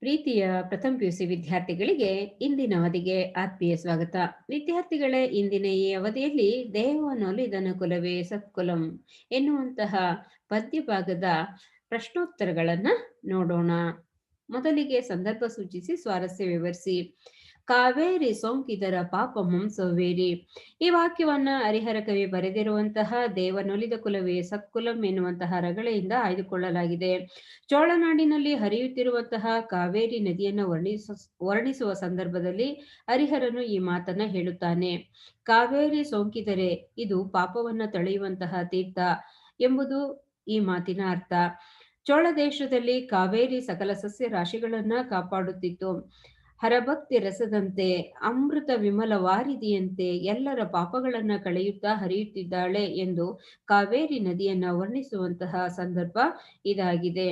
ಪ್ರೀತಿಯ ಪ್ರಥಮ ಪಿಯುಸಿ ವಿದ್ಯಾರ್ಥಿಗಳಿಗೆ ಇಂದಿನ ಅವಧಿಗೆ ಆತ್ಮೀಯ ಸ್ವಾಗತ. ವಿದ್ಯಾರ್ಥಿಗಳೇ, ಇಂದಿನ ಈ ಅವಧಿಯಲ್ಲಿ ದೇವನೊಲಿದನ ಕುಲವೇ ಸತ್ಕುಲಂ ಎನ್ನುವಂತಹ ಪದ್ಯ ಭಾಗದ ಪ್ರಶ್ನೋತ್ತರಗಳನ್ನ ನೋಡೋಣ. ಮೊದಲಿಗೆ ಸಂದರ್ಭ ಸೂಚಿಸಿ, ಸ್ವಾರಸ್ಯ ವಿವರಿಸಿ. ಕಾವೇರಿ ಸೋಂಕಿದರ ಪಾಪಮಂ ಸೋವೇರಿ ಈ ವಾಕ್ಯವನ್ನ ಹರಿಹರ ಕವಿ ಬರೆದಿರುವಂತಹ ದೇವನೊಲಿದ ಕುಲವೇ ಸತ್ಕುಲಂ ಎನ್ನುವಂತಹ ರಗಳೆಯಿಂದ ಆಯ್ದುಕೊಳ್ಳಲಾಗಿದೆ. ಚೋಳನಾಡಿನಲ್ಲಿ ಹರಿಯುತ್ತಿರುವಂತಹ ಕಾವೇರಿ ನದಿಯನ್ನು ವರ್ಣಿಸ, ವರ್ಣಿಸುವ ಸಂದರ್ಭದಲ್ಲಿ ಹರಿಹರನು ಈ ಮಾತನ್ನ ಹೇಳುತ್ತಾನೆ. ಕಾವೇರಿ ಸೋಂಕಿದರೆ ಇದು ಪಾಪವನ್ನ ತಳೆಯುವಂತಹ ತೀರ್ಥ ಎಂಬುದು ಈ ಮಾತಿನ ಅರ್ಥ. ಚೋಳ ದೇಶದಲ್ಲಿ ಕಾವೇರಿ ಸಕಲ ಸಸ್ಯ ರಾಶಿಗಳನ್ನ ಕಾಪಾಡುತ್ತಿತ್ತು. ಹರಭಕ್ತಿ ರಸದಂತೆ, ಅಮೃತ ವಿಮಲ ವಾರಿದಿಯಂತೆ ಎಲ್ಲರ ಪಾಪಗಳನ್ನ ಕಳೆಯುತ್ತಾ ಹರಿಯುತ್ತಿದ್ದಾಳೆ ಎಂದು ಕಾವೇರಿ ನದಿಯನ್ನ ವರ್ಣಿಸುವಂತಹ ಸಂದರ್ಭ ಇದಾಗಿದೆ.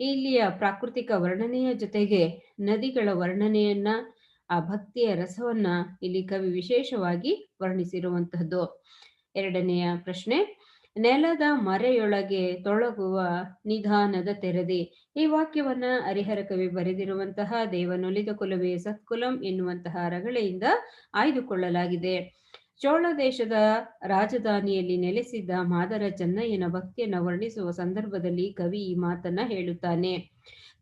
ಇಲ್ಲಿಯ ಪ್ರಾಕೃತಿಕ ವರ್ಣನೆಯ ಜೊತೆಗೆ ನದಿಗಳ ವರ್ಣನೆಯನ್ನ, ಆ ಭಕ್ತಿಯ ರಸವನ್ನ ಇಲ್ಲಿ ಕವಿ ವಿಶೇಷವಾಗಿ ವರ್ಣಿಸಿರುವಂತಹದ್ದು. ಎರಡನೆಯ ಪ್ರಶ್ನೆ ನೆಲದ ಮರೆಯೊಳಗೆ ತೊಳಗುವ ನಿಧಾನದ ತೆರೆದಿ. ಈ ವಾಕ್ಯವನ್ನ ಹರಿಹರ ಕವಿ ಬರೆದಿರುವಂತಹ ದೇವನೊಲಿದ ಕುಲವೇ ಸತ್ಕುಲಂ ಎನ್ನುವಂತಹ ರಗಳೆಯಿಂದ ಆಯ್ದುಕೊಳ್ಳಲಾಗಿದೆ. ಚೋಳ ದೇಶದ ರಾಜಧಾನಿಯಲ್ಲಿ ನೆಲೆಸಿದ್ದ ಮಾದರ ಚೆನ್ನಯ್ಯನ ಭಕ್ತಿಯನ್ನು ವರ್ಣಿಸುವ ಸಂದರ್ಭದಲ್ಲಿ ಕವಿ ಈ ಮಾತನ್ನ ಹೇಳುತ್ತಾನೆ.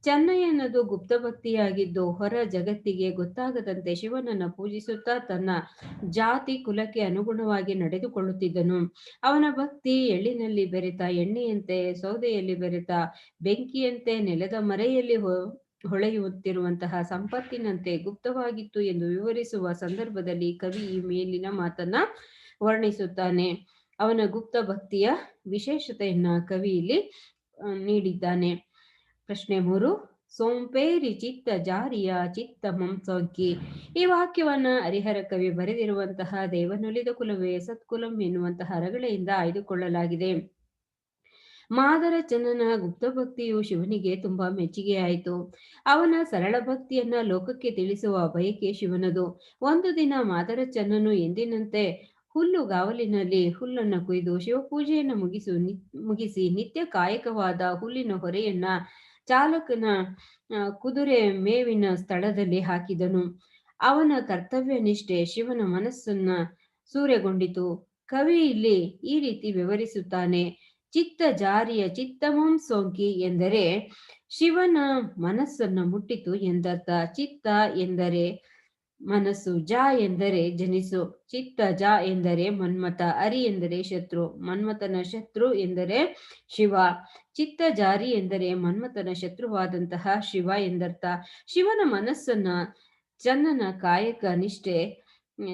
ಚೆನ್ನಯ್ಯನದು ಗುಪ್ತ ಭಕ್ತಿಯಾಗಿದ್ದು ಹೊರ ಜಗತ್ತಿಗೆ ಗೊತ್ತಾಗದಂತೆ ಶಿವನನ್ನ ಪೂಜಿಸುತ್ತಾ ತನ್ನ ಜಾತಿ ಕುಲಕ್ಕೆ ಅನುಗುಣವಾಗಿ ನಡೆದುಕೊಳ್ಳುತ್ತಿದ್ದನು. ಅವನ ಭಕ್ತಿ ಎಳ್ಳಿನಲ್ಲಿ ಬೆರೆತ, ಎಣ್ಣೆಯಂತೆ ಸೌದೆಯಲ್ಲಿ ಬೆರೆತ, ಬೆಂಕಿಯಂತೆ ನೆಲದ ಮರೆಯಲ್ಲಿ ಹೊಳೆಯುತ್ತಿರುವಂತಹ ಸಂಪತ್ತಿನಂತೆ ಗುಪ್ತವಾಗಿತ್ತು ಎಂದು ವಿವರಿಸುವ ಸಂದರ್ಭದಲ್ಲಿ ಕವಿ ಈ ಮೇಲಿನ ಮಾತನ್ನ ವರ್ಣಿಸುತ್ತಾನೆ. ಅವನ ಗುಪ್ತ ಭಕ್ತಿಯ ವಿಶೇಷತೆಯನ್ನ ಕವಿ ಇಲ್ಲಿ ನೀಡಿದ್ದಾನೆ. ಪ್ರಶ್ನೆ ಮೂರು ಸೋಂಪೇರಿ ಚಿತ್ತ ಜಾರಿಯ ಚಿತ್ತ ಮಂಸೋಂಕಿ. ಈ ವಾಕ್ಯವನ್ನ ಹರಿಹರ ಕವಿ ಬರೆದಿರುವಂತಹ ದೇವನುಲಿದ ಕುಲವೇ ಸತ್ಕುಲಂ ಎನ್ನುವಂತಹ ರಗಳೆಯಿಂದ ಆಯ್ದುಕೊಳ್ಳಲಾಗಿದೆ. ಮಾದರ ಚನ್ನನ ಗುಪ್ತ ಭಕ್ತಿಯು ಶಿವನಿಗೆ ತುಂಬಾ ಮೆಚ್ಚುಗೆಯಾಯಿತು. ಅವನ ಸರಳ ಭಕ್ತಿಯನ್ನ ಲೋಕಕ್ಕೆ ತಿಳಿಸುವ ಬಯಕೆ ಶಿವನದು. ಒಂದು ದಿನ ಮಾದರ ಚನ್ನನು ಎಂದಿನಂತೆ ಹುಲ್ಲುಗಾವಲಿನಲ್ಲಿ ಹುಲ್ಲನ್ನು ಕುಯ್ದು ಶಿವಪೂಜೆಯನ್ನು ಮುಗಿಸು ಮುಗಿಸಿ ನಿತ್ಯ ಕಾಯಕವಾದ ಹುಲ್ಲಿನ ಹೊರೆಯನ್ನ ಚಾಲಕನ ಕುದುರೆ ಮೇವಿನ ಸ್ಥಳದಲ್ಲಿ ಹಾಕಿದನು. ಅವನ ಕರ್ತವ್ಯ ನಿಷ್ಠೆ ಶಿವನ ಮನಸ್ಸನ್ನ ಸೂರೆಗೊಂಡಿತು. ಕವಿ ಇಲ್ಲಿ ಈ ರೀತಿ ವಿವರಿಸುತ್ತಾನೆ. ಚಿತ್ತ ಜಾರಿಯ ಚಿತ್ತಮಂ ಸೋಂಕಿ ಎಂದರೆ ಶಿವನ ಮನಸ್ಸನ್ನು ಮುಟ್ಟಿತು ಎಂದರ್ಥ. ಚಿತ್ತ ಎಂದರೆ ಮನಸ್ಸು, ಜ ಎಂದರೆ ಜನಿಸು. ಚಿತ್ತ, ಜ ಎಂದರೆ ಮನ್ಮಥ. ಅರಿ ಎಂದರೆ ಶತ್ರು. ಮನ್ಮಥನ ಶತ್ರು ಎಂದರೆ ಶಿವ. ಚಿತ್ತ ಜಾರಿ ಎಂದರೆ ಮನ್ಮಥನ ಶತ್ರುವಾದಂತಹ ಶಿವ ಎಂದರ್ಥ. ಶಿವನ ಮನಸ್ಸನ್ನ ಚಂದನ ಕಾಯಕ ನಿಷ್ಠೆ.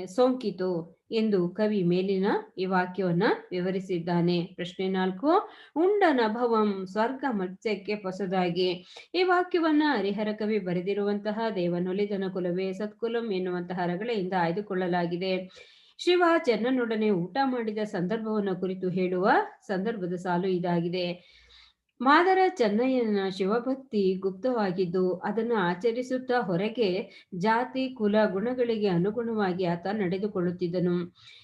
ಸೋಂಕಿತು ಎಂದು ಕವಿ ಮೇಲಿನ ಈ ವಾಕ್ಯವನ್ನ ವಿವರಿಸಿದ್ದಾನೆ. ಪ್ರಶ್ನೆ ನಾಲ್ಕು ಉಂಡ ನಭವಂ ಸ್ವರ್ಗ ಮತ್ಸ್ಯಕ್ಕೆ ಹೊಸದಾಗಿ ಈ ವಾಕ್ಯವನ್ನ ಹರಿಹರ ಕವಿ ಬರೆದಿರುವಂತಹ ದೇವನೊಲಿದನ ಕುಲವೇ ಸತ್ಕುಲಂ ಎನ್ನುವಂತಹ ರಗಳೆಯಿಂದ ಆಯ್ದುಕೊಳ್ಳಲಾಗಿದೆ. ಶಿವ ಚೆನ್ನನೊಡನೆ ಊಟ ಮಾಡಿದ ಸಂದರ್ಭವನ್ನು ಕುರಿತು ಹೇಳುವ ಸಂದರ್ಭದ ಸಾಲು ಇದಾಗಿದೆ. ಮಾದರ ಚೆನ್ನಯ್ಯನ ಶಿವಭಕ್ತಿ ಗುಪ್ತವಾಗಿದ್ದು ಅದನ್ನು ಆಚರಿಸುತ್ತಾ ಹೊರಗೆ ಜಾತಿ ಕುಲ ಗುಣಗಳಿಗೆ ಅನುಗುಣವಾಗಿ ಆತ ನಡೆದುಕೊಳ್ಳುತ್ತಿದ್ದನು.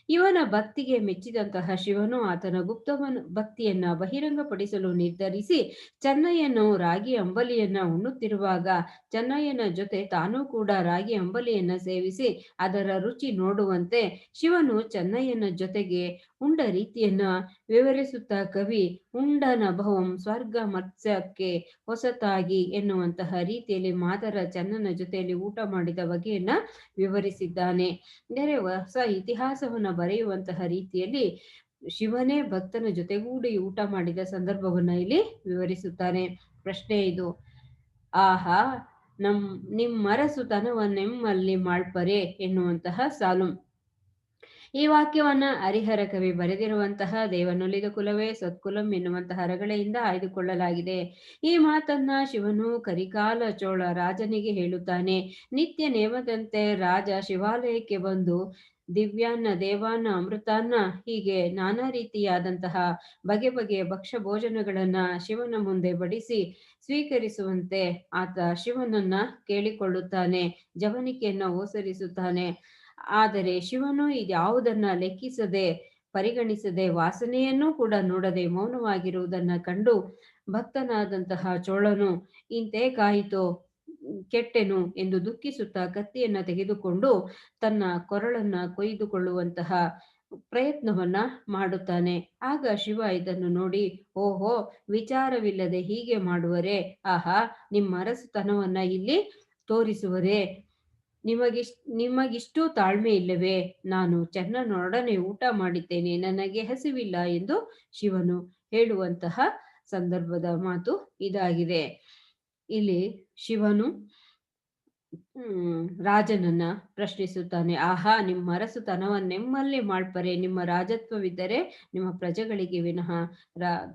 ಇವನ ಭಕ್ತಿಗೆ ಮೆಚ್ಚಿದಂತಹ ಶಿವನು ಆತನ ಗುಪ್ತ ಭಕ್ತಿಯನ್ನ ಬಹಿರಂಗಪಡಿಸಲು ನಿರ್ಧರಿಸಿ ಚೆನ್ನಯ್ಯನು ರಾಗಿ ಅಂಬಲಿಯನ್ನ ಉಣ್ಣುತ್ತಿರುವಾಗ ಚೆನ್ನಯ್ಯನ ಜೊತೆ ತಾನೂ ಕೂಡ ರಾಗಿ ಅಂಬಲಿಯನ್ನ ಸೇವಿಸಿ ಅದರ ರುಚಿ ನೋಡುವಂತೆ ಶಿವನು ಚೆನ್ನಯ್ಯನ ಜೊತೆಗೆ ಉಂಡ ರೀತಿಯನ್ನ ವಿವರಿಸುತ್ತ ಕವಿ ಉಂಡ ನಭವಂ ಸ್ವರ್ಗ ಮತ್ಸ್ಯಕ್ಕೆ ಹೊಸತಾಗಿ ಎನ್ನುವಂತಹ ರೀತಿಯಲ್ಲಿ ಮಾದರ ಚನ್ನನ ಜೊತೆಯಲ್ಲಿ ಊಟ ಮಾಡಿದ ಬಗೆಯನ್ನ ವಿವರಿಸಿದ್ದಾನೆ. ಅಂದರೆ ಹೊಸ ಇತಿಹಾಸವನ್ನ ಬರೆಯುವಂತಹ ರೀತಿಯಲ್ಲಿ ಶಿವನೇ ಭಕ್ತನ ಜೊತೆಗೂಡಿ ಊಟ ಮಾಡಿದ ಸಂದರ್ಭವನ್ನ ಇಲ್ಲಿ ವಿವರಿಸುತ್ತಾನೆ. ಪ್ರಶ್ನೆ ಇದು. ಆಹಾ, ನಮ್ ನಿಮ್ಮರಸುತನವನ್ನೆಮ್ಮಲ್ಲಿ ಮಾಡ್ಪರೆ ಎನ್ನುವಂತಹ ಸಾಲು. ಈ ವಾಕ್ಯವನ್ನ ಹರಿಹರ ಕವಿ ಬರೆದಿರುವಂತಹ ದೇವನೊಲಿದ ಕುಲವೇ ಸತ್ಕುಲಂ ಎನ್ನುವಂತಹ ರಗಳೆಯಿಂದ ಆಯ್ದುಕೊಳ್ಳಲಾಗಿದೆ. ಈ ಮಾತನ್ನ ಶಿವನು ಕರಿಕಾಲ ಚೋಳ ರಾಜನಿಗೆ ಹೇಳುತ್ತಾನೆ. ನಿತ್ಯ ನೇಮದಂತೆ ರಾಜ ಶಿವಾಲಯಕ್ಕೆ ಬಂದು ದಿವ್ಯಾನ್ನ ದೇವಾನ್ನ ಅಮೃತಾನ್ನ ಹೀಗೆ ನಾನಾ ರೀತಿಯಾದಂತಹ ಬಗೆ ಬಗೆಯ ಭಕ್ಷ್ಯ ಭೋಜನಗಳನ್ನ ಶಿವನ ಮುಂದೆ ಬಡಿಸಿ ಸ್ವೀಕರಿಸುವಂತೆ ಆತ ಶಿವನನ್ನ ಕೇಳಿಕೊಳ್ಳುತ್ತಾನೆ, ಜವನಿಕೆಯನ್ನ ಓಸರಿಸುತ್ತಾನೆ ಆದರೆ ಶಿವನು ಇದ್ಯಾವುದನ್ನ ಲೆಕ್ಕಿಸದೆ, ಪರಿಗಣಿಸದೆ, ವಾಸನೆಯನ್ನೂ ಕೂಡ ನೋಡದೆ ಮೌನವಾಗಿರುವುದನ್ನ ಕಂಡು ಭಕ್ತನಾದಂತಹ ಚೋಳನು, ಇಂತೆ ಕಾಯಿತೋ ಕೆಟ್ಟೆನು ಎಂದು ದುಃಖಿಸುತ್ತಾ ಕತ್ತಿಯನ್ನ ತೆಗೆದುಕೊಂಡು ತನ್ನ ಕೊರಳನ್ನ ಕೊಯ್ದುಕೊಳ್ಳುವಂತಹ ಪ್ರಯತ್ನವನ್ನ ಮಾಡುತ್ತಾನೆ. ಆಗ ಶಿವ ಇದನ್ನು ನೋಡಿ, ಓಹೋ, ವಿಚಾರವಿಲ್ಲದೆ ಹೀಗೆ ಮಾಡುವರೆ? ಆಹಾ, ನಿಮ್ಮ ಅರಸುತನವನ್ನ ಇಲ್ಲಿ ತೋರಿಸುವರೆ? ನಿಮಗಿಷ್ಟು ನಿಮಗಿಷ್ಟು ತಾಳ್ಮೆ ಇಲ್ಲವೇ? ನಾನು ಚೆನ್ನನೊಡನೆ ಊಟ ಮಾಡಿದ್ದೇನೆ, ನನಗೆ ಹಸಿವಿಲ್ಲ ಎಂದು ಶಿವನು ಹೇಳುವಂತಹ ಸಂದರ್ಭದ ಮಾತು ಇದಾಗಿದೆ. ಇಲ್ಲಿ ಶಿವನು ರಾಜನನ್ನ ಪ್ರಶ್ನಿಸುತ್ತಾನೆ. ಆಹಾ, ನಿಮ್ಮ ಅರಸುತನವನ್ನೆಮ್ಮಲ್ಲಿ ಮಾಡ್ಪರೆ. ನಿಮ್ಮ ರಾಜತ್ವವಿದ್ದರೆ ನಿಮ್ಮ ಪ್ರಜೆಗಳಿಗೆ ವಿನಃ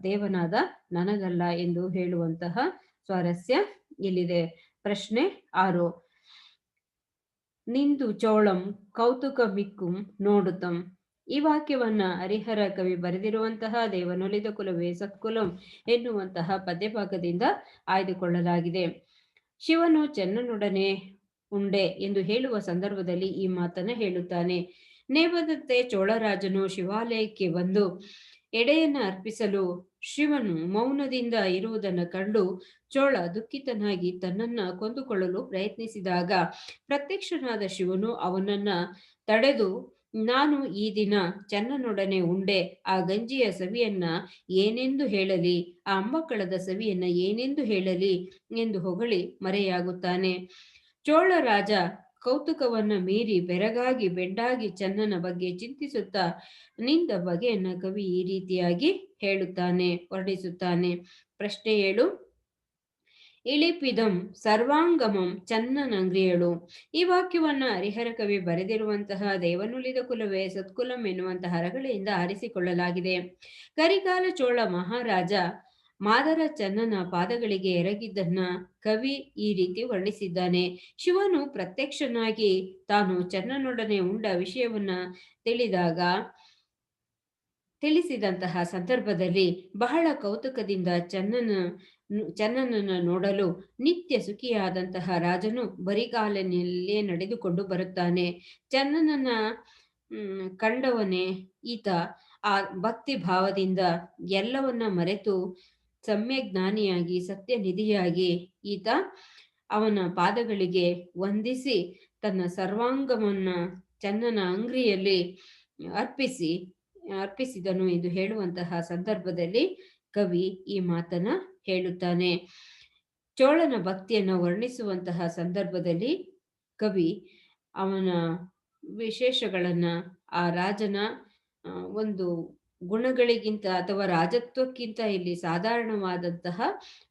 ದೇವನಾದ ನನಗಲ್ಲ ಎಂದು ಹೇಳುವಂತಹ ಸ್ವಾರಸ್ಯ ಇಲ್ಲಿದೆ. ಪ್ರಶ್ನೆ ಆರು. ನಿಂದು ಚೋಳಂ ಕೌತುಕ ಮಿಕ್ಕುಂ ನೋಡುತ್ತಂ ಈ ವಾಕ್ಯವನ್ನ ಹರಿಹರ ಕವಿ ಬರೆದಿರುವಂತಹ ದೇವನೊಲಿದ ಕುಲವೇ ಸತ್ಕುಲಂ ಎನ್ನುವಂತಹ ಪದ್ಯಭಾಗದಿಂದ ಆಯ್ದುಕೊಳ್ಳಲಾಗಿದೆ. ಶಿವನು ಚೆನ್ನನೊಡನೆ ಉಂಡೆ ಎಂದು ಹೇಳುವ ಸಂದರ್ಭದಲ್ಲಿ ಈ ಮಾತನ್ನ ಹೇಳುತ್ತಾನೆ. ನೇಪದಂತೆ ಚೋಳರಾಜನು ಶಿವಾಲಯಕ್ಕೆ ಬಂದು ಎಡೆಯನ್ನ ಅರ್ಪಿಸಲು ಶಿವನು ಮೌನದಿಂದ ಇರುವುದನ್ನು ಕಂಡು ಚೋಳ ದುಃಖಿತನಾಗಿ ತನ್ನನ್ನ ಕೊಂದುಕೊಳ್ಳಲು ಪ್ರಯತ್ನಿಸಿದಾಗ ಪ್ರತ್ಯಕ್ಷನಾದ ಶಿವನು ಅವನನ್ನ ತಡೆದು ನಾನು ಈ ದಿನ ಚನ್ನನೊಡನೆ ಉಂಡೆ, ಆ ಗಂಜಿಯ ಸವಿಯನ್ನ ಏನೆಂದು ಹೇಳಲಿ, ಆ ಅಂಬಕ್ಕಳದ ಸವಿಯನ್ನ ಏನೆಂದು ಹೇಳಲಿ ಎಂದು ಹೊಗಳಿ ಮರೆಯಾಗುತ್ತಾನೆ. ಚೋಳ ರಾಜ ಕೌತುಕವನ್ನ ಮೀರಿ ಬೆರಗಾಗಿ ಬೆಂಡಾಗಿ ಚನ್ನನ ಬಗ್ಗೆ ಚಿಂತಿಸುತ್ತಾ ನಿಂದ ಬಗೆಯನ್ನ ಕವಿ ಈ ರೀತಿಯಾಗಿ ಹೇಳುತ್ತಾನೆ, ವರ್ಣಿಸುತ್ತಾನೆ. ಪ್ರಶ್ನೆ ಏಳು ಇಳಿಪಿದಂ ಸರ್ವಾಂಗಮಂ ಚನ್ನನಂಗ್ರಿಯಳು. ಈ ವಾಕ್ಯವನ್ನ ಹರಿಹರ ಕವಿ ಬರೆದಿರುವಂತಹ ದೇವನುಳಿದ ಕುಲವೇ ಸತ್ಕುಲಂ ಎನ್ನುವಂತಹ ಹರಗಳೆಯಿಂದ ಆರಿಸಿಕೊಳ್ಳಲಾಗಿದೆ. ಕರಿಕಾಲ ಚೋಳ ಮಹಾರಾಜ ಮಾದರ ಚನ್ನನ ಪಾದಗಳಿಗೆ ಎರಗಿದ್ದನ್ನ ಕವಿ ಈ ರೀತಿ ವರ್ಣಿಸಿದ್ದಾನೆ. ಶಿವನು ಪ್ರತ್ಯಕ್ಷನಾಗಿ ತಾನು ಚನ್ನನೊಡನೆ ಉಂಡ ವಿಷಯವನ್ನ ತಿಳಿದಾಗ, ತಿಳಿಸಿದಂತಹ ಸಂದರ್ಭದಲ್ಲಿ ಬಹಳ ಕೌತುಕದಿಂದ ಚನ್ನನ ಚನ್ನನನ್ನ ನೋಡಲು ನಿತ್ಯ ಸುಖಿಯಾದಂತಹ ರಾಜನು ಬರಿಗಾಲಿನಲ್ಲೇ ನಡೆದುಕೊಂಡು ಬರುತ್ತಾನೆ. ಚನ್ನನನ್ನ ಕಂಡವನೇ ಈತ ಆ ಭಕ್ತಿ ಭಾವದಿಂದ ಎಲ್ಲವನ್ನ ಮರೆತು ಸಮ್ಯ ಜ್ಞಾನಿಯಾಗಿ ಸತ್ಯ ನಿಧಿಯಾಗಿ ಈತ ಅವನ ಪಾದಗಳಿಗೆ ವಂದಿಸಿ ತನ್ನ ಸರ್ವಾಂಗವನ್ನ ಚನ್ನನ ಅಂಗ್ರಿಯಲ್ಲಿ ಅರ್ಪಿಸಿ, ಅರ್ಪಿಸಿದನು ಎಂದು ಹೇಳುವಂತಹ ಸಂದರ್ಭದಲ್ಲಿ ಕವಿ ಈ ಮಾತನ್ನ ಹೇಳುತ್ತಾನೆ. ಚೋಳನ ಭಕ್ತಿಯನ್ನು ವರ್ಣಿಸುವಂತಹ ಸಂದರ್ಭದಲ್ಲಿ ಕವಿ ಅವನ ವಿಶೇಷಗಳನ್ನ ಆ ರಾಜನ ಒಂದು ಗುಣಗಳಿಗಿಂತ ಅಥವಾ ರಾಜತ್ವಕ್ಕಿಂತ ಇಲ್ಲಿ ಸಾಧಾರಣವಾದಂತಹ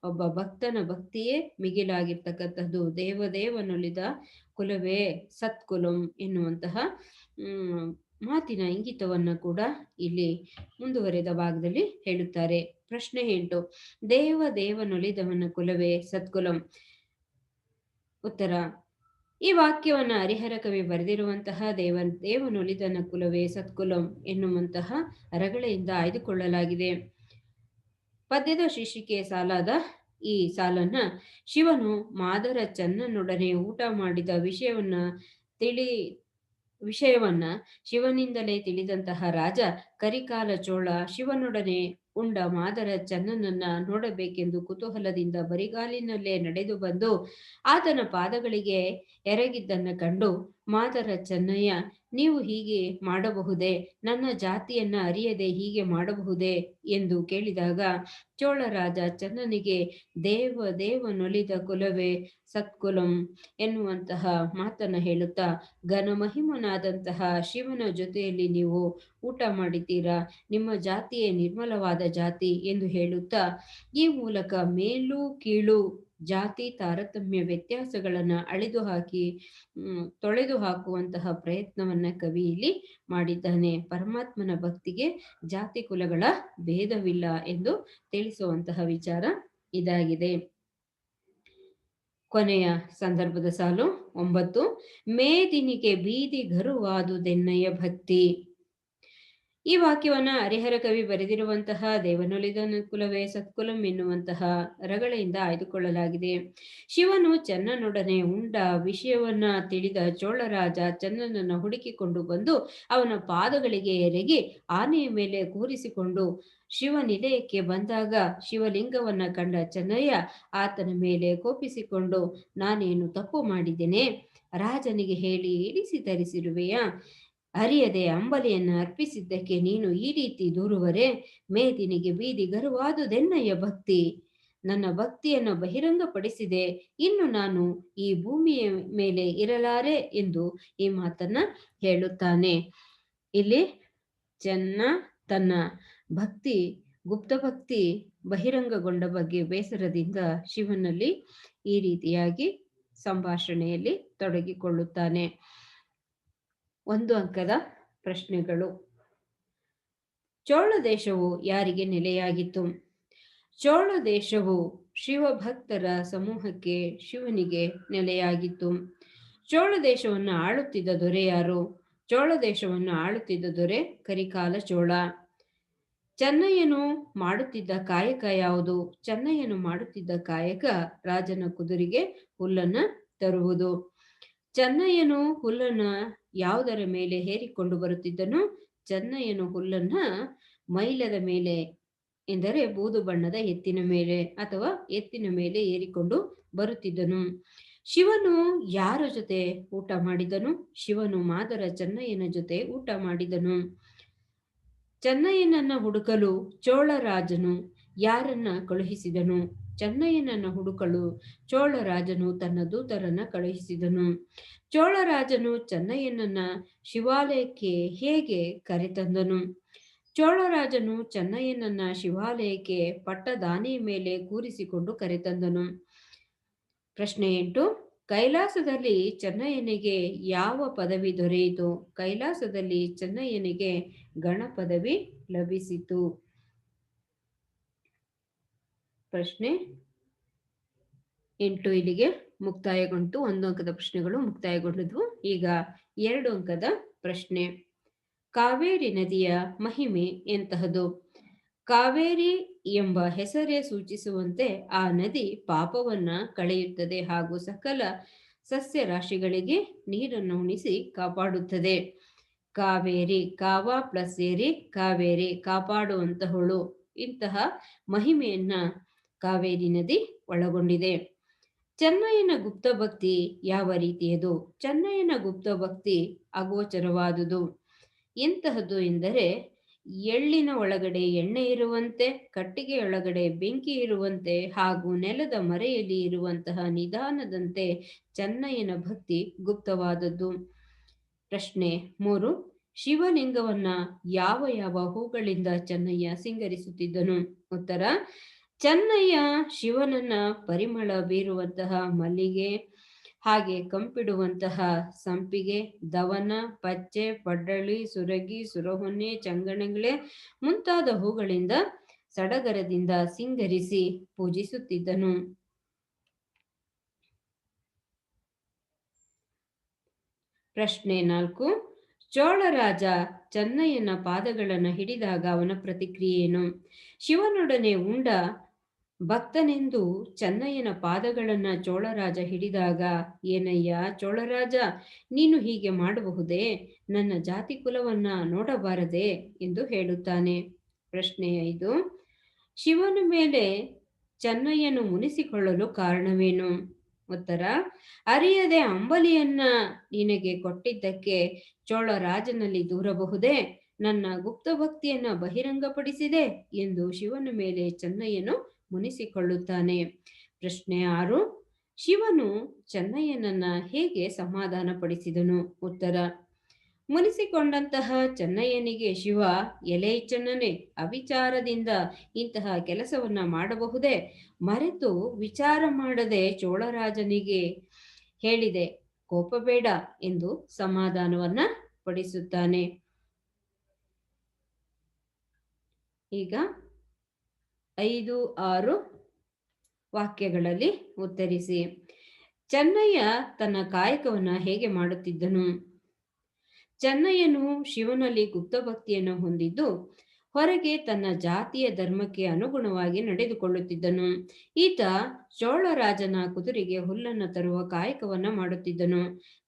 ಒಬ್ಬ ಭಕ್ತನ ಭಕ್ತಿಯೇ ಮಿಗಿಲಾಗಿರ್ತಕ್ಕಂಥದ್ದು. ದೇವದೇವನೊಲಿದ ಕುಲವೇ ಸತ್ಕುಲಂ ಎನ್ನುವಂತಹ ಮಾತಿನ ಇಂಗಿತವನ್ನು ಕೂಡ ಇಲ್ಲಿ ಮುಂದುವರೆದ ಭಾಗದಲ್ಲಿ ಹೇಳುತ್ತಾರೆ. ಪ್ರಶ್ನೆ ಎಂಟು, ದೇವ ದೇವನುಲಿದವನ ಕುಲವೇ ಸತ್ಕುಲಂ ಉತ್ತರ, ಈ ವಾಕ್ಯವನ್ನ ಹರಿಹರ ಕವಿ ಬರೆದಿರುವಂತಹ ದೇವ ದೇವನುಲಿದನ ಕುಲವೇ ಸತ್ಕುಲಂ ಎನ್ನುವಂತಹ ಅರಗಳೆಯಿಂದ ಆಯ್ದುಕೊಳ್ಳಲಾಗಿದೆ. ಪದ್ಯದ ಶೀರ್ಷಿಕೆ ಸಾಲಾದ ಈ ಸಾಲನ್ನ, ಶಿವನು ಮಾದರ ಚನ್ನನೊಡನೆ ಊಟ ಮಾಡಿದ ವಿಷಯವನ್ನ ತಿಳಿ, ವಿಷಯವನ್ನ ಶಿವನಿಂದಲೇ ತಿಳಿದಂತಹ ರಾಜ ಕರಿಕಾಲ ಚೋಳ ಶಿವನೊಡನೆ ಉಂಡ ಮಾದರ ಚನ್ನನನ್ನ ನೋಡಬೇಕೆಂದು ಕುತೂಹಲದಿಂದ ಬರಿಗಾಲಿನಲ್ಲೇ ನಡೆದು ಬಂದು ಆತನ ಪಾದಗಳಿಗೆ ಎರಗಿದ್ದನ್ನ ಕಂಡು ಮಾದರ ಚನ್ನಯ್ಯ ನೀವು ಹೀಗೆ ಮಾಡಬಹುದೇ? ನನ್ನ ಜಾತಿಯನ್ನ ಅರಿಯದೆ ಹೀಗೆ ಮಾಡಬಹುದೇ? ಎಂದು ಕೇಳಿದಾಗ, ಚೋಳರಾಜ ಚನ್ನನಿಗೆ ದೇವ ನೊಲಿದ ಕುಲವೇ ಸತ್ಕುಲಂ ಎನ್ನುವಂತಹ ಮಾತನ್ನು ಹೇಳುತ್ತಾ, ಘನಮಹಿಮನಾದಂತಹ ಶಿವನ ಜೊತೆಯಲ್ಲಿ ನೀವು ಊಟ ಮಾಡಿದ್ದೀರಾ? ನಿಮ್ಮ ಜಾತಿಯೇ ನಿರ್ಮಲವಾದ ಜಾತಿ ಎಂದು ಹೇಳುತ್ತಾ, ಈ ಮೂಲಕ ಮೇಲು ಕೀಳು ಜಾತಿ ತಾರತಮ್ಯ ವ್ಯತ್ಯಾಸಗಳನ್ನು ಅಳಿದು ಹಾಕಿ ತೊಳೆದು ಹಾಕುವಂತಹ ಪ್ರಯತ್ನವನ್ನ ಕವಿ ಇಲ್ಲಿ ಮಾಡಿದ್ದಾನೆ. ಪರಮಾತ್ಮನ ಭಕ್ತಿಗೆ ಜಾತಿ ಕುಲಗಳ ಭೇದವಿಲ್ಲ ಎಂದು ತಿಳಿಸುವಂತಹ ವಿಚಾರ ಇದಾಗಿದೆ. ಕೊನೆಯ ಸಂದರ್ಭದ ಸಾಲು ಒಂಬತ್ತು. ಮೇ ಮೇದಿನಿಗೆ ಬೀದಿ ಗರುವಾದುದೆನ್ನಯ್ಯ ಭಕ್ತಿ. ಈ ವಾಕ್ಯವನ್ನ ಹರಿಹರ ಕವಿ ಬರೆದಿರುವಂತಹ ದೇವನೊಲಿದ ಕುಲವೇ ಸತ್ಕುಲಂ ಎನ್ನುವಂತಹ ರಗಳೆಯಿಂದ ಆಯ್ದುಕೊಳ್ಳಲಾಗಿದೆ. ಶಿವನು ಚನ್ನನೊಡನೆ ಉಂಡ ವಿಷಯವನ್ನ ತಿಳಿದ ಚೋಳರಾಜ ಚನ್ನನನ್ನು ಹುಡುಕಿಕೊಂಡು ಬಂದು ಅವನ ಪಾದಗಳಿಗೆ ಎರಗಿ ಆನೆಯ ಮೇಲೆ ಕೂರಿಸಿಕೊಂಡು ಶಿವನಿಲಯಕ್ಕೆ ಬಂದಾಗ ಶಿವಲಿಂಗವನ್ನ ಕಂಡ ಚೆನ್ನಯ್ಯ ಆತನ ಮೇಲೆ ಕೋಪಿಸಿಕೊಂಡು, ನಾನೇನು ತಪ್ಪು ಮಾಡಿದ್ದೇನೆ? ರಾಜನಿಗೆ ಹೇಳಿ ಇಳಿಸಿ ತರಿಸಿರುವೆಯಾ? ಅರಿಯದೆ ಅಂಬಲಿಯನ್ನ ಅರ್ಪಿಸಿದ್ದಕ್ಕೆ ನೀನು ಈ ರೀತಿ ದೂರುವರೆ? ಮೇದಿನಿಗೆ ಬೀದಿ ಗರುವಾದುದೆನ್ನಯ್ಯ ಭಕ್ತಿ. ನನ್ನ ಭಕ್ತಿಯನ್ನು ಬಹಿರಂಗಪಡಿಸಿದೆ. ಇನ್ನು ನಾನು ಈ ಭೂಮಿಯ ಮೇಲೆ ಇರಲಾರೆ ಎಂದು ಈ ಮಾತನ್ನ ಹೇಳುತ್ತಾನೆ. ಇಲ್ಲಿ ಚೆನ್ನ ತನ್ನ ಭಕ್ತಿ, ಗುಪ್ತ ಭಕ್ತಿ ಬಹಿರಂಗಗೊಂಡ ಬಗ್ಗೆ ಬೇಸರದಿಂದ ಶಿವನಲ್ಲಿ ಈ ರೀತಿಯಾಗಿ ಸಂಭಾಷಣೆಯಲ್ಲಿ ತೊಡಗಿಕೊಳ್ಳುತ್ತಾನೆ. ಒಂದು ಅಂಕದ ಪ್ರಶ್ನೆಗಳು. ಚೋಳ ದೇಶವು ಯಾರಿಗೆ ನೆಲೆಯಾಗಿತ್ತು? ಚೋಳ ದೇಶವು ಶಿವಭಕ್ತರ ಸಮೂಹಕ್ಕೆ ಶಿವನಿಗೆ ನೆಲೆಯಾಗಿತ್ತು. ಚೋಳ ದೇಶವನ್ನು ಆಳುತ್ತಿದ್ದ ದೊರೆ ಯಾರು? ಚೋಳ ದೇಶವನ್ನು ಆಳುತ್ತಿದ್ದ ದೊರೆ ಕರಿಕಾಲ ಚೋಳ. ಚೆನ್ನಯ್ಯನು ಮಾಡುತ್ತಿದ್ದ ಕಾಯಕ ಯಾವುದು? ಚೆನ್ನಯ್ಯನು ಮಾಡುತ್ತಿದ್ದ ಕಾಯಕ ರಾಜನ ಕುದುರಿಗೆ ಹುಲ್ಲನ್ನ ತರುವುದು. ಚೆನ್ನಯ್ಯನು ಹುಲ್ಲನ್ನ ಯಾವುದರ ಮೇಲೆ ಹೇರಿಕೊಂಡು ಬರುತ್ತಿದ್ದನು? ಚೆನ್ನಯ್ಯನು ಹುಲ್ಲನ್ನ ಮೈಲದ ಮೇಲೆ, ಎಂದರೆ ಬೂದು ಬಣ್ಣದ ಎತ್ತಿನ ಮೇಲೆ ಅಥವಾ ಎತ್ತಿನ ಮೇಲೆ ಏರಿಕೊಂಡು ಬರುತ್ತಿದ್ದನು. ಶಿವನು ಯಾರ ಜೊತೆ ಊಟ ಮಾಡಿದನು? ಶಿವನು ಮಾದರ ಚೆನ್ನಯ್ಯನ ಜೊತೆ ಊಟ ಮಾಡಿದನು. ಚೆನ್ನಯ್ಯನನ್ನ ಹುಡುಕಲು ಚೋಳರಾಜನು ಯಾರನ್ನ ಕಳುಹಿಸಿದನು? ಚೆನ್ನಯ್ಯನನ್ನ ಹುಡುಕಲು ಚೋಳರಾಜನು ತನ್ನ ದೂತರನ್ನ ಕಳುಹಿಸಿದನು. ಚೋಳರಾಜನು ಚೆನ್ನಯ್ಯನನ್ನ ಶಿವಾಲಯಕ್ಕೆ ಹೇಗೆ ಕರೆತಂದನು? ಚೋಳರಾಜನು ಚೆನ್ನಯ್ಯನನ್ನ ಶಿವಾಲಯಕ್ಕೆ ಪಟ್ಟದಾನೆಯ ಮೇಲೆ ಕೂರಿಸಿಕೊಂಡು ಕರೆತಂದನು. ಪ್ರಶ್ನೆ ಎಂಟು, ಕೈಲಾಸದಲ್ಲಿ ಚೆನ್ನಯ್ಯನಿಗೆ ಯಾವ ಪದವಿ ದೊರೆಯಿತು? ಕೈಲಾಸದಲ್ಲಿ ಚೆನ್ನಯ್ಯನಿಗೆ ಗಣ ಪದವಿ ಲಭಿಸಿತು. ಪ್ರಶ್ನೆ ಎಂಟು ಇಲ್ಲಿಗೆ ಮುಕ್ತಾಯಗೊಂಡು ಒಂದು ಅಂಕದ ಪ್ರಶ್ನೆಗಳು ಮುಕ್ತಾಯಗೊಂಡಿದ್ವು. ಈಗ ಎರಡು ಅಂಕದ ಪ್ರಶ್ನೆ. ಕಾವೇರಿ ನದಿಯ ಮಹಿಮೆ ಎಂತಹದು? ಕಾವೇರಿ ಎಂಬ ಹೆಸರೇ ಸೂಚಿಸುವಂತೆ ಆ ನದಿ ಪಾಪವನ್ನ ಕಳೆಯುತ್ತದೆ ಹಾಗೂ ಸಕಲ ಸಸ್ಯ ರಾಶಿಗಳಿಗೆ ನೀರನ್ನು ಉಣಿಸಿ ಕಾಪಾಡುತ್ತದೆ. ಕಾವೇರಿ, ಕಾವ ಪ್ಲಸ್ ಏರಿ, ಕಾವೇರಿ ಕಾಪಾಡುವಂತಹಳು. ಇಂತಹ ಮಹಿಮೆಯನ್ನ ಕಾವೇರಿ ನದಿ ಒಳಗೊಂಡಿದೆ. ಚೆನ್ನಯ್ಯನ ಗುಪ್ತ ಭಕ್ತಿ ಯಾವ ರೀತಿಯದು? ಚೆನ್ನಯ್ಯನ ಗುಪ್ತ ಭಕ್ತಿ ಅಗೋಚರವಾದುದು. ಎಂತಹದ್ದು ಎಂದರೆ, ಎಳ್ಳಿನ ಒಳಗಡೆ ಎಣ್ಣೆ ಇರುವಂತೆ ಕಟ್ಟಿಗೆಯೊಳಗಡೆ ಬೆಂಕಿ ಇರುವಂತೆ ಹಾಗೂ ನೆಲದ ಮರೆಯಲ್ಲಿ ಇರುವಂತಹ ನಿಧಾನದಂತೆ ಚೆನ್ನಯ್ಯನ ಭಕ್ತಿ ಗುಪ್ತವಾದದ್ದು. ಪ್ರಶ್ನೆ ಮೂರು. ಶಿವಲಿಂಗವನ್ನ ಯಾವ ಯಾವ ಹೂಗಳಿಂದ ಚೆನ್ನಯ್ಯ ಸಿಂಗರಿಸುತ್ತಿದ್ದನು? ಉತ್ತರ, ಚೆನ್ನಯ್ಯ ಶಿವನನ್ನ ಪರಿಮಳ ಬೀರುವಂತಹ ಮಲ್ಲಿಗೆ, ಹಾಗೆ ಕಂಪಿಡುವಂತಹ ಸಂಪಿಗೆ, ದವನ, ಪಚ್ಚೆ, ಪಡ್ಡಳಿ, ಸುರಗಿ, ಸುರಹೊನ್ನೆ, ಚಂಗಣಗಳೇ ಮುಂತಾದ ಹೂಗಳಿಂದ ಸಡಗರದಿಂದ ಸಿಂಗರಿಸಿ ಪೂಜಿಸುತ್ತಿದ್ದನು. ಪ್ರಶ್ನೆ ನಾಲ್ಕು. ಚೋಳರಾಜ ಚೆನ್ನಯ್ಯನ ಪಾದಗಳನ್ನು ಹಿಡಿದಾಗ ಅವನ ಪ್ರತಿಕ್ರಿಯೆಯೇನು ಶಿವನೊಡನೆ ಉಂಡ ಭಕ್ತನೆಂದು ಚೆನ್ನಯ್ಯನ ಪಾದಗಳನ್ನ ಚೋಳರಾಜ ಹಿಡಿದಾಗ ಏನಯ್ಯ? ಚೋಳರಾಜ, ನೀನು ಹೀಗೆ ಮಾಡಬಹುದೇ? ನನ್ನ ಜಾತಿ ಕುಲವನ್ನ ನೋಡಬಾರದೆ? ಎಂದು ಹೇಳುತ್ತಾನೆ. ಪ್ರಶ್ನೆ ಐದು. ಶಿವನ ಮೇಲೆ ಚೆನ್ನಯ್ಯನು ಮುನಿಸಿಕೊಳ್ಳಲು ಕಾರಣವೇನು? ಉತ್ತರ ಅರಿಯದೆ ಅಂಬಲಿಯನ್ನ ನಿನಗೆ ಕೊಟ್ಟಿದ್ದಕ್ಕೆ ಚೋಳ ರಾಜನಲ್ಲಿ ದೂರಬಹುದೇ? ನನ್ನ ಗುಪ್ತ ಭಕ್ತಿಯನ್ನ ಬಹಿರಂಗಪಡಿಸಿದೆ ಎಂದು ಶಿವನ ಮೇಲೆ ಚೆನ್ನಯ್ಯನು ಮುನಿಸಿಕೊಳ್ಳುತ್ತಾನೆ. ಪ್ರಶ್ನೆ ಆರು, ಶಿವನು ಚೆನ್ನಯ್ಯನನ್ನ ಹೇಗೆ ಸಮಾಧಾನ ಪಡಿಸಿದನು ಉತ್ತರ, ಮುನಿಸಿಕೊಂಡಂತಹ ಚೆನ್ನಯ್ಯನಿಗೆ ಶಿವ, ಎಲೆ ಚೆನ್ನನೆ, ಅವಿಚಾರದಿಂದ ಇಂತಹ ಕೆಲಸವನ್ನ ಮಾಡಬಹುದೇ? ಮರೆತು ವಿಚಾರ ಮಾಡದೆ ಚೋಳರಾಜನಿಗೆ ಹೇಳಿದೆ, ಕೋಪ ಬೇಡ ಎಂದು ಸಮಾಧಾನವನ್ನ ಪಡಿಸುತ್ತಾನೆ. ಈಗ ಐದು, ಆರು ವಾಕ್ಯಗಳಲ್ಲಿ ಉತ್ತರಿಸಿ. ಚೆನ್ನಯ್ಯ ತನ್ನ ಕಾಯಕವನ್ನ ಹೇಗೆ ಮಾಡುತ್ತಿದ್ದನು? ಚೆನ್ನಯ್ಯನು ಶಿವನಲ್ಲಿ ಗುಪ್ತ ಭಕ್ತಿಯನ್ನು ಹೊಂದಿದ್ದು ಹೊರಗೆ ತನ್ನ ಜಾತಿಯ ಧರ್ಮಕ್ಕೆ ಅನುಗುಣವಾಗಿ ನಡೆದುಕೊಳ್ಳುತ್ತಿದ್ದನು. ಈತ ಚೋಳರಾಜನ ಕುದುರೆಗೆ ಹುಲ್ಲನ್ನು ತರುವ ಕಾಯಕವನ್ನ ಮಾಡುತ್ತಿದ್ದನು.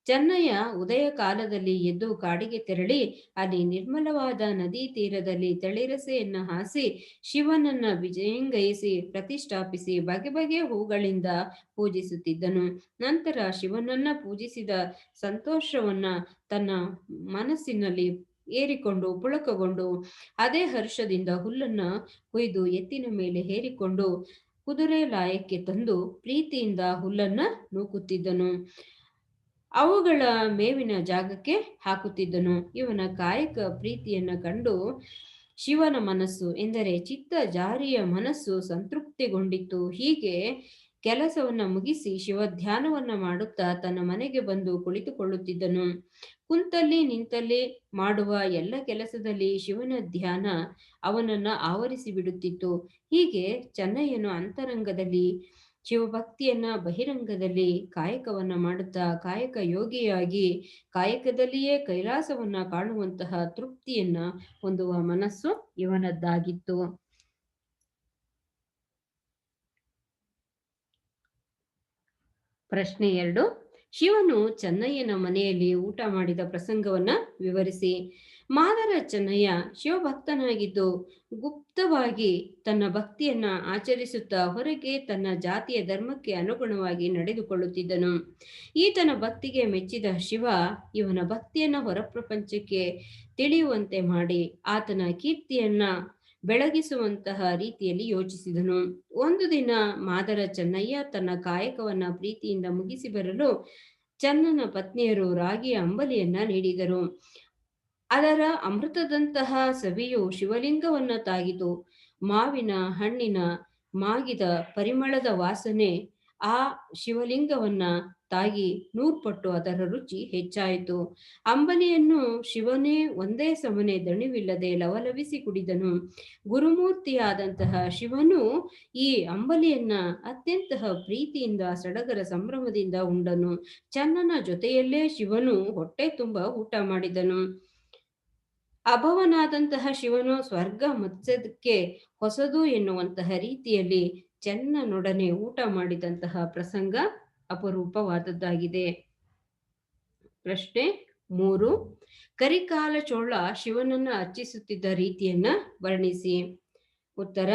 ಚೆನ್ನಯ್ಯ ಉದಯ ಕಾಲದಲ್ಲಿ ಎದ್ದು ಕಾಡಿಗೆ ತೆರಳಿ, ಅಲ್ಲಿ ನಿರ್ಮಲವಾದ ನದಿ ತೀರದಲ್ಲಿ ತಳಿರಸೆಯನ್ನ ಹಾಸಿ, ಶಿವನನ್ನ ವಿಜಯಂಗೈಸಿ ಪ್ರತಿಷ್ಠಾಪಿಸಿ, ಬಗೆ ಬಗೆಯ ಹೂಗಳಿಂದ ಪೂಜಿಸುತ್ತಿದ್ದನು. ನಂತರ ಶಿವನನ್ನ ಪೂಜಿಸಿದ ಸಂತೋಷವನ್ನ ತನ್ನ ಮನಸ್ಸಿನಲ್ಲಿ ಏರಿಕೊಂಡು, ಪುಳಕಗೊಂಡು, ಅದೇ ಹರ್ಷದಿಂದ ಹುಲ್ಲನ್ನ ಕೊಯ್ದು ಎತ್ತಿನ ಮೇಲೆ ಹೇರಿಕೊಂಡು ಕುದುರೆ ಲಾಯಕ್ಕೆ ತಂದು ಪ್ರೀತಿಯಿಂದ ಹುಲ್ಲನ್ನ ನೂಕುತ್ತಿದ್ದನು. ಅವುಗಳ ಮೇವಿನ ಜಾಗಕ್ಕೆ ಹಾಕುತ್ತಿದ್ದನು. ಇವನ ಕಾಯಕ ಪ್ರೀತಿಯನ್ನ ಕಂಡು ಶಿವನ ಮನಸ್ಸು ಎಂದರೆ ಚಿತ್ತ ಜಾರಿಯ ಮನಸ್ಸು ಸಂತೃಪ್ತಿಗೊಂಡಿತ್ತು. ಹೀಗೆ ಕೆಲಸವನ್ನ ಮುಗಿಸಿ ಶಿವ ಧ್ಯಾನವನ್ನ ಮಾಡುತ್ತಾ ತನ್ನ ಮನೆಗೆ ಬಂದು ಕುಳಿತುಕೊಳ್ಳುತ್ತಿದ್ದನು. ಕುಂತಲ್ಲಿ ನಿಂತಲ್ಲಿ ಮಾಡುವ ಎಲ್ಲ ಕೆಲಸದಲ್ಲಿ ಶಿವನ ಧ್ಯಾನ ಅವನನ್ನ ಆವರಿಸಿ ಬಿಡುತ್ತಿತ್ತು. ಹೀಗೆ ಚೆನ್ನಯ್ಯನು ಅಂತರಂಗದಲ್ಲಿ, ಶಿವಭಕ್ತಿಯನ್ನ ಬಹಿರಂಗದಲ್ಲಿ ಕಾಯಕವನ್ನ ಮಾಡುತ್ತಾ, ಕಾಯಕ ಯೋಗಿಯಾಗಿ ಕಾಯಕದಲ್ಲಿಯೇ ಕೈಲಾಸವನ್ನ ಕಾಣುವಂತಹ ತೃಪ್ತಿಯನ್ನ ಹೊಂದುವ ಮನಸ್ಸು ಇವನದ್ದಾಗಿತ್ತು. ಪ್ರಶ್ನೆ ಎರಡು. ಶಿವನು ಚೆನ್ನಯ್ಯನ ಮನೆಯಲ್ಲಿ ಊಟ ಮಾಡಿದ ಪ್ರಸಂಗವನ್ನ ವಿವರಿಸಿ, ಮಾದರ ಚೆನ್ನಯ್ಯ ಶಿವಭಕ್ತನಾಗಿದ್ದು ಗುಪ್ತವಾಗಿ ತನ್ನ ಭಕ್ತಿಯನ್ನ ಆಚರಿಸುತ್ತಾ ಹೊರಗೆ ತನ್ನ ಜಾತಿಯ ಧರ್ಮಕ್ಕೆ ಅನುಗುಣವಾಗಿ ನಡೆದುಕೊಳ್ಳುತ್ತಿದ್ದನು. ಈತನ ಭಕ್ತಿಗೆ ಮೆಚ್ಚಿದ ಶಿವ ಇವನ ಭಕ್ತಿಯನ್ನ ಹೊರಪ್ರಪಂಚಕ್ಕೆ ತಿಳಿಯುವಂತೆ ಮಾಡಿ, ಆತನ ಕೀರ್ತಿಯನ್ನ ಬೆಳಗಿಸುವಂತಹ ರೀತಿಯಲ್ಲಿ ಯೋಚಿಸಿದನು. ಒಂದು ದಿನ ಮಾದರ ಚೆನ್ನಯ್ಯ ತನ್ನ ಕಾಯಕವನ್ನ ಪ್ರೀತಿಯಿಂದ ಮುಗಿಸಿ ಬರಲು ಚನ್ನನ ಪತ್ನಿಯರು ರಾಗಿ ಅಂಬಲಿಯನ್ನ ನೀಡಿದರು. ಅದರ ಅಮೃತದಂತಹ ಸವಿಯು ಶಿವಲಿಂಗವನ್ನ ತಾಗಿತು. ಮಾವಿನ ಹಣ್ಣಿನ ಮಾಗಿದ ಪರಿಮಳದ ವಾಸನೆ ಆ ಶಿವಲಿಂಗವನ್ನ ತಾಗಿ ನೂರ್ಪಟ್ಟು ಅದರ ರುಚಿ ಹೆಚ್ಚಾಯಿತು. ಅಂಬಲಿಯನ್ನು ಶಿವನೇ ಒಂದೇ ಸಮನೆ ದಣಿವಿಲ್ಲದೆ ಲವಲವಿಸಿ ಕುಡಿದನು. ಗುರುಮೂರ್ತಿಯಾದಂತಹ ಶಿವನು ಈ ಅಂಬಲಿಯನ್ನ ಅತ್ಯಂತ ಪ್ರೀತಿಯಿಂದ, ಸಡಗರ ಸಂಭ್ರಮದಿಂದ ಉಂಡನು. ಚನ್ನನ ಜೊತೆಯಲ್ಲೇ ಶಿವನು ಹೊಟ್ಟೆ ತುಂಬ ಊಟ ಮಾಡಿದನು. ಅಭವನಾದಂತಹ ಶಿವನು ಸ್ವರ್ಗ ಮತ್ಸದಕ್ಕೆ ಹೊಸದು ಎನ್ನುವಂತಹ ರೀತಿಯಲ್ಲಿ ಚೆನ್ನನೊಡನೆ ಊಟ ಮಾಡಿದಂತಹ ಪ್ರಸಂಗ ಅಪರೂಪವಾದದ್ದಾಗಿದೆ. ಪ್ರಶ್ನೆ ಮೂರು, ಕರಿಕಾಲ ಚೋಳ ಶಿವನನ್ನ ಅರ್ಚಿಸುತ್ತಿದ್ದ ರೀತಿಯನ್ನ ವರ್ಣಿಸಿ. ಉತ್ತರ,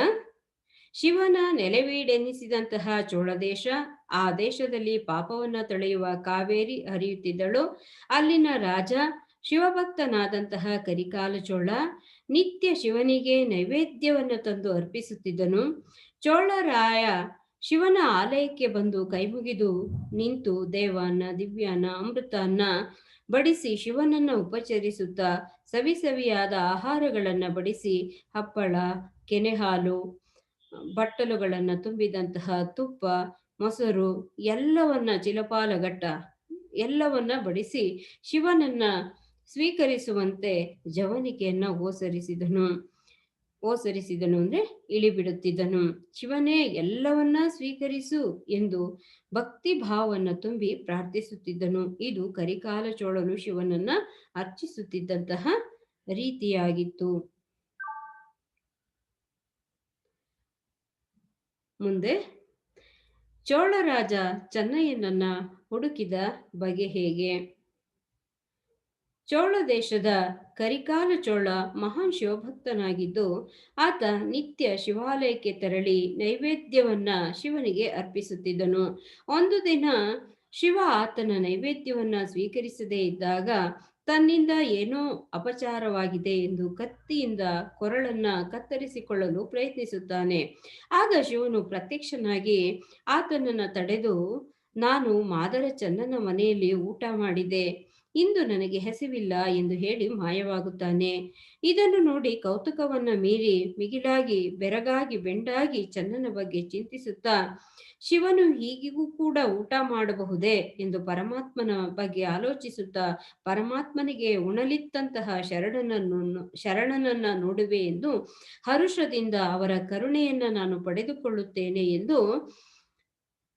ಶಿವನ ನೆಲೆವೀಡೆನಿಸಿದಂತಹ ಚೋಳ ದೇಶ ಆ ದೇಶದಲ್ಲಿ ಪಾಪವನ್ನ ತೊಳೆಯುವ ಕಾವೇರಿ ಹರಿಯುತ್ತಿದ್ದಳು. ಅಲ್ಲಿನ ರಾಜ ಶಿವಭಕ್ತನಾದಂತಹ ಕರಿಕಾಲ ಚೋಳ ನಿತ್ಯ ಶಿವನಿಗೆ ನೈವೇದ್ಯವನ್ನು ತಂದು ಅರ್ಪಿಸುತ್ತಿದ್ದನು. ಚೋಳರಾಯ ಶಿವನ ಆಲಯಕ್ಕೆ ಬಂದು ಕೈಮುಗಿದು ನಿಂತು ದೇವಾನ್ನ ದಿವ್ಯಾನ, ಅಮೃತನ್ನ ಬಡಿಸಿ ಶಿವನನ್ನ ಉಪಚರಿಸುತ್ತಾ ಸವಿ ಸವಿಯಾದ ಆಹಾರಗಳನ್ನ ಬಡಿಸಿ ಹಪ್ಪಳ, ಕೆನೆಹಾಲು, ಬಟ್ಟಲುಗಳನ್ನ ತುಂಬಿದಂತಹ ತುಪ್ಪ, ಮೊಸರು ಎಲ್ಲವನ್ನ ಚಿಲಪಾಲಗಟ್ಟ ಎಲ್ಲವನ್ನ ಬಡಿಸಿ ಶಿವನನ್ನ ಸ್ವೀಕರಿಸುವಂತೆ ಜವನಿಕೆಯನ್ನ ಓಸರಿಸಿದನು ಓಸರಿಸಿದನು ಅಂದ್ರೆ ಇಳಿಬಿಡುತ್ತಿದ್ದನು. ಶಿವನೇ, ಎಲ್ಲವನ್ನ ಸ್ವೀಕರಿಸು ಎಂದು ಭಕ್ತಿ ಭಾವವನ್ನು ತುಂಬಿ ಪ್ರಾರ್ಥಿಸುತ್ತಿದ್ದನು. ಇದು ಕರಿಕಾಲ ಚೋಳನು ಶಿವನನ್ನ ಅರ್ಚಿಸುತ್ತಿದ್ದಂತಹ ರೀತಿಯಾಗಿತ್ತು. ಮುಂದೆ, ಚೋಳರಾಜ ಚೆನ್ನಯ್ಯನನ್ನ ಹುಡುಕಿದ ಬಗೆ ಹೇಗೆ? ಚೋಳ ದೇಶದ ಕರಿಕಾಲ ಚೋಳ ಮಹಾನ್ ಶಿವಭಕ್ತನಾಗಿದ್ದು, ಆತ ನಿತ್ಯ ಶಿವಾಲಯಕ್ಕೆ ತೆರಳಿ ನೈವೇದ್ಯವನ್ನ ಶಿವನಿಗೆ ಅರ್ಪಿಸುತ್ತಿದ್ದನು. ಒಂದು ದಿನ ಶಿವ ಆತನ ನೈವೇದ್ಯವನ್ನ ಸ್ವೀಕರಿಸದೇ ಇದ್ದಾಗ, ತನ್ನಿಂದ ಏನೋ ಅಪಚಾರವಾಗಿದೆ ಎಂದು ಕತ್ತಿಯಿಂದ ಕೊರಳನ್ನ ಕತ್ತರಿಸಿಕೊಳ್ಳಲು ಪ್ರಯತ್ನಿಸುತ್ತಾನೆ. ಆಗ ಶಿವನು ಪ್ರತ್ಯಕ್ಷನಾಗಿ, ಆತನನ್ನ ತಡೆದು, ನಾನು ಮಾದರ ಚಂದನ ಮನೆಯಲ್ಲಿ ಊಟ ಮಾಡಿದೆ ಇಂದು ನನಗೆ ಹೆಸಿವಿಲ್ಲ ಎಂದು ಹೇಳಿ ಮಾಯವಾಗುತ್ತಾನೆ. ಇದನ್ನು ನೋಡಿ ಕೌತುಕವನ್ನ ಮೀರಿ ಮಿಗಿಲಾಗಿ, ಬೆರಗಾಗಿ, ಬೆಂಡಾಗಿ ಚನ್ನನ ಬಗ್ಗೆ ಚಿಂತಿಸುತ್ತಾ, ಶಿವನು ಹೀಗಿಗೂ ಕೂಡ ಊಟ ಮಾಡಬಹುದೇ ಎಂದು ಪರಮಾತ್ಮನ ಬಗ್ಗೆ ಆಲೋಚಿಸುತ್ತಾ, ಪರಮಾತ್ಮನಿಗೆ ಉಣಲಿತ್ತಂತಹ ಶರಣನನ್ನು ಶರಣನನ್ನ ನೋಡುವೆ ಎಂದು ಹರುಷದಿಂದ ಅವರ ಕರುಣೆಯನ್ನ ನಾನು ಪಡೆದುಕೊಳ್ಳುತ್ತೇನೆ ಎಂದು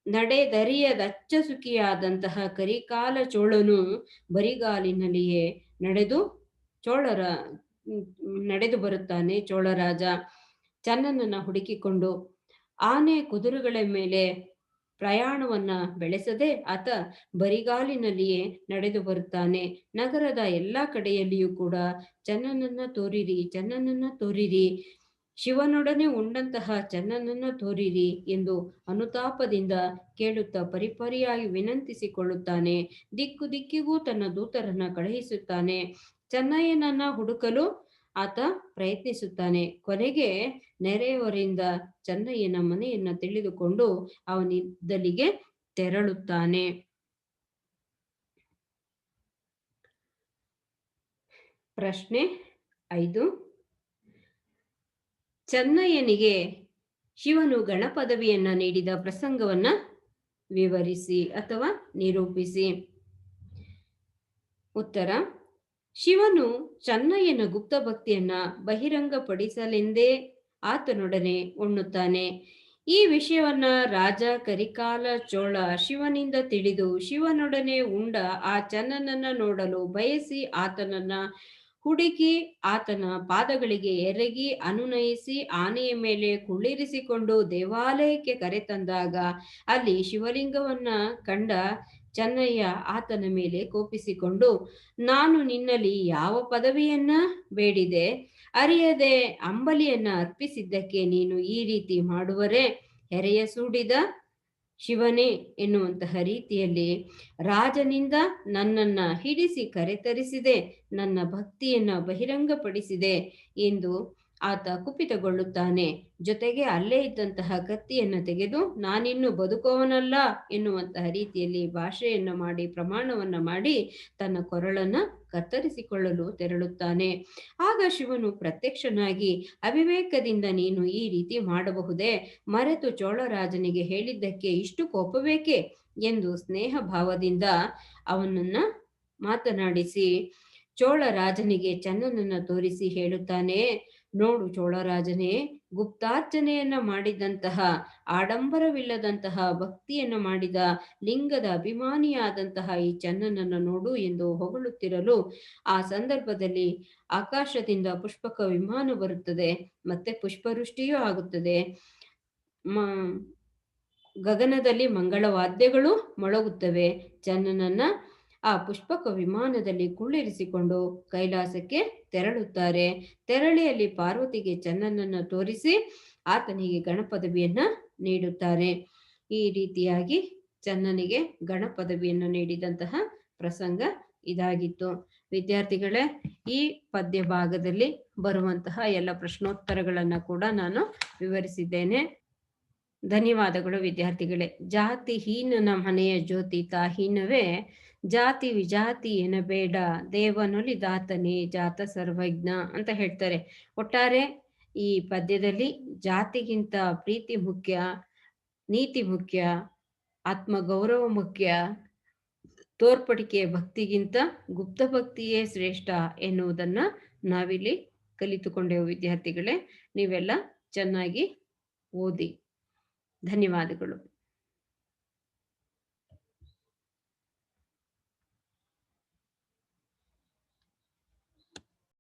ನಡೆದರಿಯದಚ್ಚ ಸುಖಿಯಾದಂತಹ ಕರಿಕಾಲ ಚೋಳನು ಬರಿಗಾಲಿನಲ್ಲಿಯೇ ನಡೆದು ಚೋಳರ, ನಡೆದು ಬರುತ್ತಾನೆ ಚೋಳರಾಜ ಚನ್ನನನ್ನ ಹುಡುಕಿಕೊಂಡು ಆನೆ ಕುದುರೆಗಳ ಮೇಲೆ ಪ್ರಯಾಣವನ್ನ ಬೆಳೆಸದೆ ಆತ ಬರಿಗಾಲಿನಲ್ಲಿಯೇ ನಡೆದು ಬರುತ್ತಾನೆ. ನಗರದ ಎಲ್ಲಾ ಕಡೆಯಲ್ಲಿಯೂ ಕೂಡ ಚನ್ನನನ್ನ ತೋರಿರಿ ಚನ್ನನನ್ನ ತೋರಿರಿ. ಶಿವನೊಡನೆ ಉಂಡಂತಹ ಚನ್ನನನ್ನು ತೋರಿರಿ ಎಂದು ಅನುತಾಪದಿಂದ ಕೇಳುತ್ತಾ ಪರಿಪರಿಯಾಗಿ ವಿನಂತಿಸಿಕೊಳ್ಳುತ್ತಾನೆ. ದಿಕ್ಕು ದಿಕ್ಕಿಗೂ ತನ್ನ ದೂತರನ್ನ ಕಳುಹಿಸುತ್ತಾನೆ. ಚೆನ್ನಯ್ಯನನ್ನ ಹುಡುಕಲು ಆತ ಪ್ರಯತ್ನಿಸುತ್ತಾನೆ. ಕೊನೆಗೆ ನೆರೆಯವರಿಂದ ಚೆನ್ನಯ್ಯನ ಮನೆಯನ್ನ ತಿಳಿದುಕೊಂಡು ಅವನಿದ್ದಲಿಗೆ ತೆರಳುತ್ತಾನೆ. ಪ್ರಶ್ನೆ ಐದು. ಚೆನ್ನಯ್ಯನಿಗೆ ಶಿವನು ಗಣಪದವಿಯನ್ನ ನೀಡಿದ ಪ್ರಸಂಗವನ್ನ ವಿವರಿಸಿ ಅಥವಾ ನಿರೂಪಿಸಿ. ಉತ್ತರ, ಶಿವನು ಚನ್ನಯ್ಯನ ಗುಪ್ತ ಭಕ್ತಿಯನ್ನ ಬಹಿರಂಗಪಡಿಸಲೆಂದೇ ಆತನೊಡನೆ ಉಣ್ಣುತ್ತಾನೆ ಈ ವಿಷಯವನ್ನ ರಾಜ ಕರಿಕಾಲ ಚೋಳ ಶಿವನಿಂದ ತಿಳಿದು ಶಿವನೊಡನೆ ಉಂಡ ಆ ಚನ್ನನನ್ನ ನೋಡಲು ಬಯಸಿ ಆತನನ್ನ ಹುಡುಕಿ ಆತನ ಪಾದಗಳಿಗೆ ಎರಗಿ ಅನುನಯಿಸಿ ಆನೆಯ ಮೇಲೆ ಕುಳ್ಳಿರಿಸಿಕೊಂಡು ದೇವಾಲಯಕ್ಕೆ ಕರೆತಂದಾಗ ಅಲ್ಲಿ ಶಿವಲಿಂಗವನ್ನ ಕಂಡ ಚನ್ನಯ್ಯ ಆತನ ಮೇಲೆ ಕೋಪಿಸಿಕೊಂಡು, ನಾನು ನಿನ್ನಲ್ಲಿ ಯಾವ ಪದವಿಯನ್ನ ಬೇಡಿದೆ? ಅರಿಯದೆ ಅಂಬಲಿಯನ್ನ ಅರ್ಪಿಸಿದ್ದಕ್ಕೆ ನೀನು ಈ ರೀತಿ ಮಾಡುವರೆ? ಹೆರೆಯ ಸೂಡಿದ ಶಿವನೇ ಎನ್ನುವಂತಹ ರೀತಿಯಲ್ಲಿ ರಾಜನಿಂದ ನನ್ನನ್ನ ಹಿಡಿಸಿ ಕರೆತರಿಸಿದೆ ನನ್ನ ಭಕ್ತಿಯನ್ನ ಬಹಿರಂಗಪಡಿಸಿದೆ ಎಂದು ಆತ ಕುಪಿತಗೊಳ್ಳುತ್ತಾನೆ. ಜೊತೆಗೆ ಅಲ್ಲೇ ಇದ್ದಂತಹ ಕತ್ತಿಯನ್ನು ತೆಗೆದು, ನಾನಿನ್ನು ಬದುಕೋವನಲ್ಲ ಎನ್ನುವಂತಹ ರೀತಿಯಲ್ಲಿ ಭಾಷೆಯನ್ನ ಮಾಡಿ, ಪ್ರಮಾಣವನ್ನ ಮಾಡಿ ತನ್ನ ಕೊರಳನ್ನ ಕತ್ತರಿಸಿಕೊಳ್ಳಲು ತೆರಳುತ್ತಾನೆ. ಆಗ ಶಿವನು ಪ್ರತ್ಯಕ್ಷನಾಗಿ, ಅವಿವೇಕದಿಂದ ನೀನು ಈ ರೀತಿ ಮಾಡಬಹುದೇ? ಮರೆತು ಚೋಳರಾಜನಿಗೆ ಹೇಳಿದ್ದಕ್ಕೆ ಇಷ್ಟು ಕೋಪಬೇಕೆ ಎಂದು ಸ್ನೇಹ ಭಾವದಿಂದ ಅವನನ್ನ ಮಾತನಾಡಿಸಿ ಚೋಳ ರಾಜನಿಗೆ ಚಂದನನ್ನ ತೋರಿಸಿ ಹೇಳುತ್ತಾನೆ. ನೋಡು ಚೋಳರಾಜನೇ, ಗುಪ್ತಾರ್ಚನೆಯನ್ನ ಮಾಡಿದಂತಹ, ಆಡಂಬರವಿಲ್ಲದಂತಹ ಭಕ್ತಿಯನ್ನ ಮಾಡಿದ ಲಿಂಗದ ಅಭಿಮಾನಿಯಾದಂತಹ ಈ ಚನ್ನನನ್ನು ನೋಡು ಎಂದು ಹೊಗಳುತ್ತಿರಲು ಆ ಸಂದರ್ಭದಲ್ಲಿ ಆಕಾಶದಿಂದ ಪುಷ್ಪಕ ವಿಮಾನ ಬರುತ್ತದೆ. ಮತ್ತೆ ಪುಷ್ಪವೃಷ್ಟಿಯೂ ಆಗುತ್ತದೆ. ಮ, ಗಗನದಲ್ಲಿ ಮಂಗಳವಾದ್ಯಗಳು ಮೊಳಗುತ್ತವೆ. ಚನ್ನನನ್ನ ಆ ಪುಷ್ಪಕ ವಿಮಾನದಲ್ಲಿ ಕುಳ್ಳಿರಿಸಿಕೊಂಡು ಕೈಲಾಸಕ್ಕೆ ತೆರಳುತ್ತಾರೆ. ತೆರಳಿಯಲ್ಲಿ ಪಾರ್ವತಿಗೆ ಚನ್ನನನ್ನು ತೋರಿಸಿ ಆತನಿಗೆ ಗಣಪದವಿಯನ್ನ ನೀಡುತ್ತಾರೆ. ಈ ರೀತಿಯಾಗಿ ಚನ್ನನಿಗೆ ಗಣಪದವಿಯನ್ನು ನೀಡಿದಂತಹ ಪ್ರಸಂಗ ಇದಾಗಿತ್ತು. ವಿದ್ಯಾರ್ಥಿಗಳೇ, ಈ ಪದ್ಯ ಭಾಗದಲ್ಲಿ ಬರುವಂತಹ ಎಲ್ಲ ಪ್ರಶ್ನೋತ್ತರಗಳನ್ನು ಕೂಡ ನಾನು ವಿವರಿಸಿದ್ದೇನೆ. ಧನ್ಯವಾದಗಳು ವಿದ್ಯಾರ್ಥಿಗಳೇ. ಜಾತಿ ಹೀನನ ಮನೆಯ ಜ್ಯೋತಿ ತಾಹೀನವೇ. ಜಾತಿ ವಿಜಾತಿ ಎನಬೇಡ ದೇವನೊಲಿದಾತನೇ ಜಾತ ಸರ್ವಜ್ಞ ಅಂತ ಹೇಳ್ತಾರೆ. ಒಟ್ಟಾರೆ ಈ ಪದ್ಯದಲ್ಲಿ ಜಾತಿಗಿಂತ ಪ್ರೀತಿ ಮುಖ್ಯ, ನೀತಿ ಮುಖ್ಯ, ಆತ್ಮಗೌರವ ಮುಖ್ಯ, ತೋರ್ಪಡಿಕೆ ಭಕ್ತಿಗಿಂತ ಗುಪ್ತ ಭಕ್ತಿಯೇ ಶ್ರೇಷ್ಠ ಎನ್ನುವುದನ್ನ ನಾವಿಲ್ಲಿ ಕಲಿತುಕೊಂಡೆವು ವಿದ್ಯಾರ್ಥಿಗಳೇ. ನೀವೆಲ್ಲ ಚೆನ್ನಾಗಿ ಓದಿ. ಧನ್ಯವಾದಗಳು.